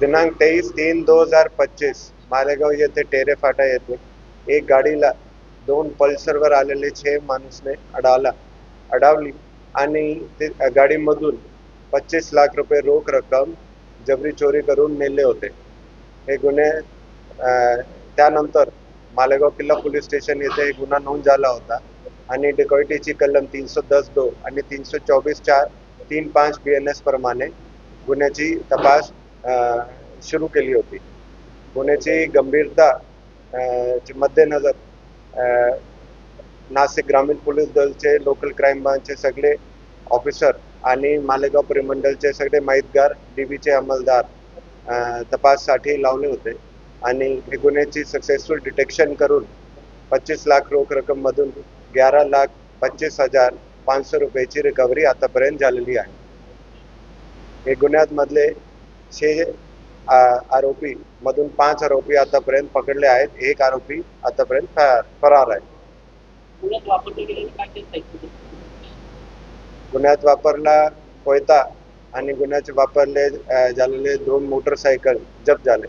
दिनांक तेवीस तीन दोन हजार पच्चीस मालेगाव येथे टेरे फाटा येथे एक गाडीला दोन पल्सरवर आलेले छे माणूसने अडावला अडावली आणि ते गाडीमधून पच्चीस लाख रुपये रोख रक्कम जबरी चोरी करून नेले होते. हे गुन्हे त्यानंतर मालेगाव किल्ला पोलीस स्टेशन येथे एक गुन्हा नोंद झाला होता आणि डिकॉयटीची कलम तीनशे दस दो आणि तीनशे चोवीस चार तीन पाच बी एन एस प्रमाणे गुन्ह्याची तपास सुरू केली होती. गुन्ह्याची गंभीरता ची मध्यनजर नाशिक ग्रामीण पोलीस दलचे लोकल क्राईम ब्रांचचे सगळे ऑफिसर आणि मालेगाव परिमंडलचे सगळे माहितगार डीबीचे अंमलदार तपाससाठी लावले होते. आणि हे गुन्ह्याची सक्सेसफुल डिटेक्शन करून पच्चीस लाख रोख रकममधून ग्यारा लाख पच्चीस हजार पाचशे रुपयाची रिकव्हरी आतापर्यंत झालेली आहे. हे गुन्ह्यात मधले आ- आरोपी मधून पाच आरोपी आतापर्यंत पकडले आहेत. एक आरोपी आतापर्यंत फरार फरार आहे. गुन्ह्यात वापरला कोयता आणि गुन्ह्याचे वापरले झालेले दोन मोटरसायकल जप्त झाले.